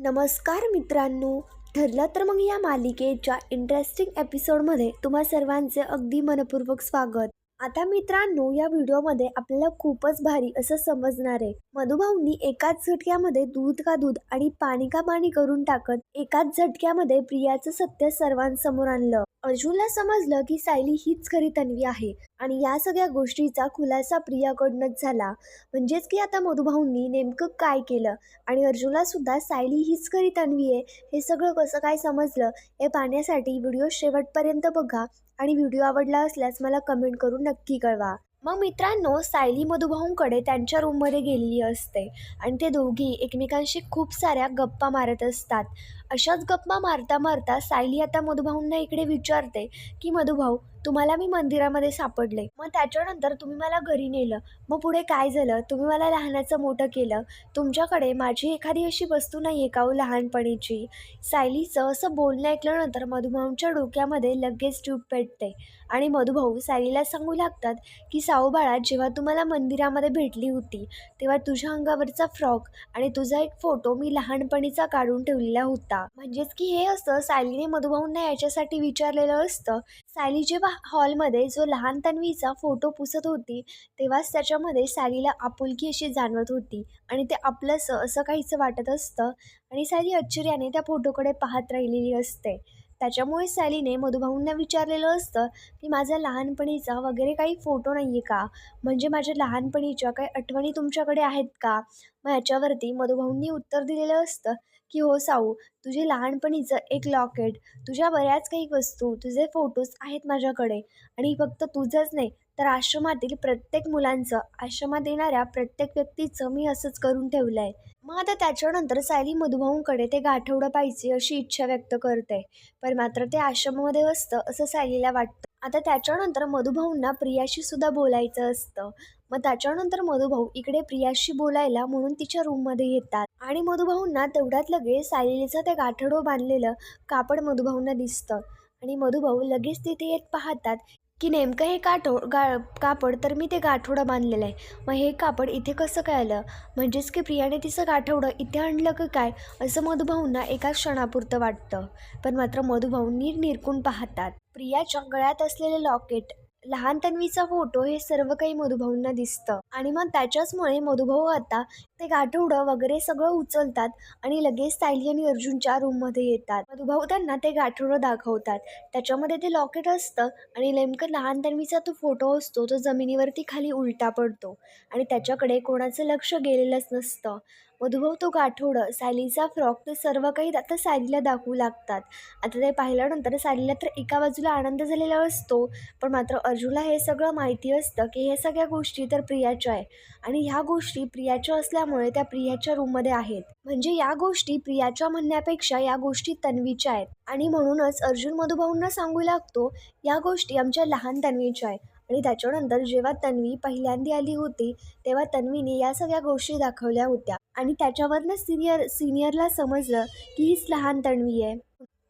नमस्कार मित्रांनो. ठरलं तर मग या मालिकेच्या इंटरेस्टिंग एपिसोडमध्ये तुम्हा सर्वांचे अगदी मनपूर्वक स्वागत. आता मित्रांनो या व्हिडिओमध्ये आपल्याला खूपच भारी असं समजणार आहे. मधुभाऊंनी एकाच झटक्यामध्ये दूध का दूध आणि पाणी का पाणी करून टाकत एकाच झटक्यामध्ये प्रियाचं सत्य सर्वांसमोर आणलं. अर्जुनला समजलं की सायली हीच खरी तन्वी आहे आणि या सगळ्या गोष्टीचा खुलासा प्रियाकडूनच झाला. म्हणजेच की आता मधुभाऊंनी नेमकं काय केलं आणि अर्जुनला सुद्धा सायली हीच खरी तन्वी आहे हे सगळं कसं काय समजलं हे पाहण्यासाठी व्हिडिओ शेवटपर्यंत बघा आणि व्हिडिओ आवडला असल्यास मला कमेंट करून नक्की कळवा. मग मित्रांनो सायली मधुभाऊंकडे त्यांच्या रूममध्ये गेलेली असते आणि ते दोघी एकमेकांशी खूप साऱ्या गप्पा मारत असतात. अशाच गप्पा मारता मारता सायली आता मधुभाऊंना इकडे विचारते की मधुभाऊ तुम्हाला मी मंदिरामध्ये सापडले. मग त्याच्यानंतर तुम्ही मला घरी नेलं. मग पुढे काय झालं? तुम्ही मला लहानाचं मोठं केलं. तुमच्याकडे माझी एखादी अशी वस्तू नाही आहे का हो लहानपणीची? सायलीचं असं बोलणं ऐकल्यानंतर मधुभाऊंच्या डोक्यामध्ये लगेच ट्यूब पेटते. आणि मधुभाऊ सायलीला सांगू लागतात की साऊबाळा जेव्हा तुम्हाला मंदिरामध्ये भेटली होती तेव्हा तुझ्या अंगावरचा फ्रॉक आणि तुझा एक फोटो मी लहानपणीचा काढून ठेवलेला होता. म्हणजेच की हे असं सायलीने मधुभाऊंना याच्यासाठी विचारलेलं असतं. सायली जेव्हा हॉलमध्ये जो लहान तन्वीचा फोटो पुसत होती तेव्हाच त्याच्यामध्ये सायलीला आपुलकी अशी जाणवत होती आणि ते आपलंसं असं काहीचं वाटत असतं आणि सायली आश्चर्याने त्या फोटोकडे पाहत राहिलेली असते. त्याच्यामुळे सॅलीने मधुभाऊंना विचारलेलं असतं की माझा लहानपणीचा वगैरे काही फोटो नाही आहे का? म्हणजे माझ्या लहानपणीच्या काही आठवणी तुमच्याकडे आहेत का? मग याच्यावरती मधुभाऊंनी उत्तर दिलेलं असतं की हो साऊ तुझे लहानपणीचं एक लॉकेट तुझ्या बऱ्याच काही वस्तू तुझे फोटोज आहेत माझ्याकडे आणि फक्त तुझंच नाही तर आश्रमातील प्रत्येक मुलांचं आश्रमात येणाऱ्या प्रत्येक व्यक्तीचं मी असंच करून ठेवलं आहे. मग आता त्याच्यानंतर सायली मधुभाऊंकडे ते गाठवडं पाहिजे अशी इच्छा व्यक्त करते. पण मात्र ते आश्रमामध्ये असतं असं सायलीला वाटतं. आता त्याच्यानंतर मधुभाऊंना प्रियाशी सुद्धा बोलायचं असतं. मग त्याच्यानंतर मधुभाऊ इकडे प्रियाशी बोलायला म्हणून तिच्या रूममध्ये येतात. आणि मधुभाऊंना तेवढ्यात लगेच सायलीचं ते गाठडो बांधलेलं कापड मधुभाऊंना दिसतं. आणि मधुभाऊ लगेच तिथे येत पाहतात की नेमकं हे काठो गा कापड तर मी ते गाठोडं बांधलेलं आहे. मग हे कापड इथे कसं काय आलं? म्हणजेच की प्रियाने तिचं गाठवडं इथे आणलं की काय? असं मधुभाऊंना एका क्षणापुरतं वाटतं. पण मात्र मधुभाऊ नीर निरकून पाहतात. प्रियाच्या गळ्यात असलेलं लॉकेट लहान तन्वीचा फोटो हे सर्व काही मधुभाऊंना दिसतं. आणि मग त्याच्याचमुळे मधुभाऊ आता ते गाठोडं वगैरे सगळं उचलतात आणि लगेच सायली आणि अर्जुनच्या रूममध्ये येतात. मधुभाऊ त्यांना ते गाठोडं दाखवतात. त्याच्यामध्ये ते लॉकेट असतं आणि नेमकं लहान तन्वीचा तो फोटो असतो तो जमिनीवरती खाली उलटा पडतो आणि त्याच्याकडे कोणाचं लक्ष गेलेलंच नसतं. मधुभाऊ तो गाठोडं सायलीचा फ्रॉक ते सर्व काही आता सायलीला दाखवू लागतात. आता ते पाहिल्यानंतर सायलीला तर एका बाजूला आनंद झालेला असतो पण मात्र अर्जुनला हे सगळं माहिती असतं की हे सगळ्या गोष्टी तर प्रिया प्रियाच्या आहे. आणि ह्या गोष्टी प्रियाच्या असल्यामुळे त्या प्रियाच्या रूममध्ये आहेत. म्हणजे या गोष्टी प्रियाच्या म्हणण्यापेक्षा या गोष्टी तन्वीच्या आहेत. आणि म्हणूनच अर्जुन मधुभाऊंना सांगू लागतो या गोष्टी आमच्या लहान तन्वीच्या आहे आणि त्याच्यानंतर जेव्हा तन्वी पहिल्यांदा आली होती तेव्हा तन्वीने या सगळ्या गोष्टी दाखवल्या होत्या. आणि त्याच्यावरनं सिनियर सिनियरला समजलं की हीच लहान तन्वी आहे.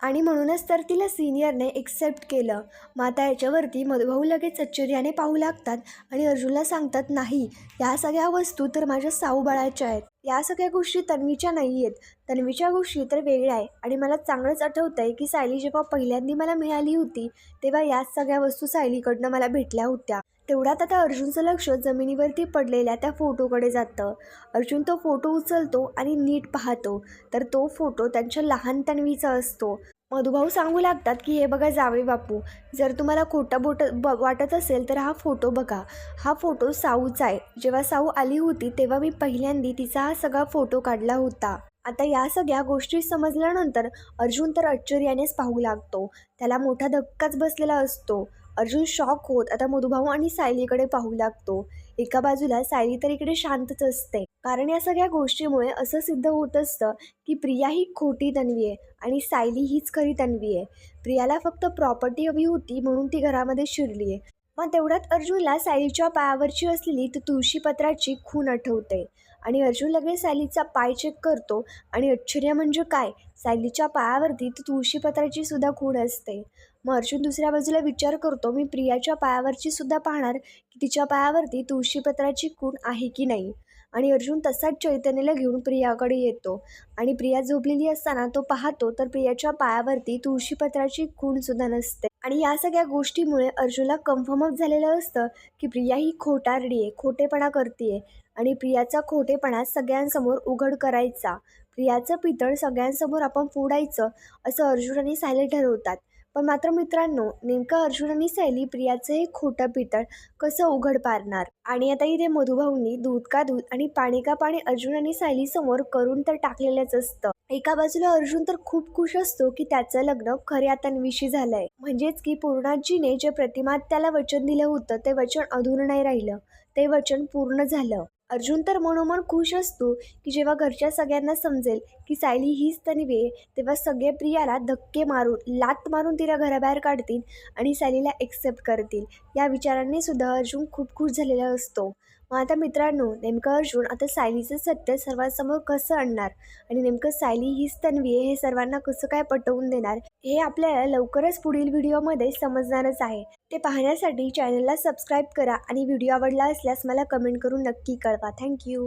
आणि म्हणूनच तर तिला सिनियरने एक्सेप्ट केलं. माता याच्यावरती मधुभाऊ लगेच आश्चर्याने पाहू लागतात आणि अर्जुनला सांगतात नाही या सगळ्या वस्तू तर माझ्या साऊ बाळाच्या आहेत. या सगळ्या गोष्टी तन्वीच्या नाही आहेत तन्वीच्या गोष्टी तर वेगळ्या आहे. आणि मला चांगलंच आठवतं आहे की सायली जेव्हा पहिल्यांदा मला मिळाली होती तेव्हा याच सगळ्या वस्तू सायलीकडनं मला भेटल्या होत्या. तेवढ्यात आता अर्जुनचं लक्ष जमिनीवरती पडलेल्या त्या फोटोकडे जातं. अर्जुन तो फोटो उचलतो आणि नीट पाहतो. तर तो फोटो त्यांच्या लहान तन्वीचा असतो. मधुभाऊ सांगू लागतात की हे बघा जावे बापू जर तुम्हाला खोटा बोट ब वाटत असेल तर हा फोटो बघा. हा फोटो साऊचा आहे. जेव्हा साऊ आली होती तेव्हा मी पहिल्यांदा तिचा हा सगळा फोटो काढला होता. आता या सगळ्या गोष्टी समजल्यानंतर अर्जुन तर आश्चर्यानेच पाहू लागतो. त्याला मोठा धक्काच बसलेला असतो. अर्जुन शॉक होत. आता मधुभाऊ आणि सायलीकडे पाहू लागतो. एका बाजूला सायली तर इकडे शांतच असते. कारण या सगळ्या गोष्टीमुळे असं सिद्ध होत असतं की प्रिया ही खोटी तन्वी आहे आणि सायली हीच खरी तन्वी आहे. प्रियाला फक्त प्रॉपर्टी हवी होती म्हणून ती घरामध्ये शिरली आहे. मग तेवढ्यात अर्जुनला सायलीच्या पायावरची असलेली ती तुळशीपत्राची खून आठवते. आणि अर्जुन लगेच सायलीचा पाय चेक करतो आणि आश्चर्य म्हणजे काय? सायलीच्या पायावरती ती तुळशीपत्राची सुद्धा खूण असते. मग अर्जुन दुसऱ्या बाजूला विचार करतो मी प्रियाच्या पायावरची सुद्धा पाहणार की तिच्या पायावरती तुळशीपत्राची खूण आहे की नाही? आणि अर्जुन तसाच चैतन्याला घेऊन प्रियाकडे येतो. आणि प्रिया झोपलेली असताना तो पाहतो तर प्रियाच्या पायावरती तुळशीपत्राची खूण सुद्धा नसते. आणि या सगळ्या गोष्टीमुळे अर्जुनला कन्फर्मच झालेलं असतं की प्रिया ही खोटारडी आहे खोटेपणा करते आणि प्रियाचा खोटेपणा सगळ्यांसमोर उघड करायचा. प्रियाचं पितळ सगळ्यांसमोर आपण फोडायचं असं अर्जुन आणि सायली ठरवतात. पण मात्र मित्रांनो नेमकं अर्जुन आणि सायली प्रियाचं हे खोटं पितळ कसं उघड पारणार आणि आता इथे मधुभाऊंनी दूध का दूध आणि पाणी का पाणी अर्जुन आणि सायली समोर करून तर टाकलेलंच असतं. एका बाजूला अर्जुन तर खूप खुश असतो की त्याचं लग्न खऱ्या तन्वीशी झालंय. म्हणजेच की पूर्णाजीने जे प्रतिमात त्याला वचन दिलं होतं ते वचन अधूर नाही राहिलं. ते वचन पूर्ण झालं. अर्जुन तर मनोमन खुश असतो की जेव्हा घरच्या सगळ्यांना समजेल की सायली हीच तन्वी आहे तेव्हा सगळे प्रियाला धक्के मारून लात मारून तिला घराबाहेर काढतील आणि सायलीला एक्सेप्ट करतील. या विचारांनी सुद्धा अर्जुन खूप खुश झालेला असतो. मग आता मित्रांनो नेमकं अर्जुन आता सायलीचं सत्य सर्वांसमोर कसं आणणार? आणि नेमकं सायली हीच तन्वी आहे हे सर्वांना कसं काय पटवून देणार? हे आपल्याला लवकरच पुढील व्हिडिओमध्ये समजणारच आहे. ते पाहण्यासाठी चॅनलला सबस्क्राईब करा आणि व्हिडिओ आवडला असल्यास मला कमेंट करून नक्की कळवा. थँक्यू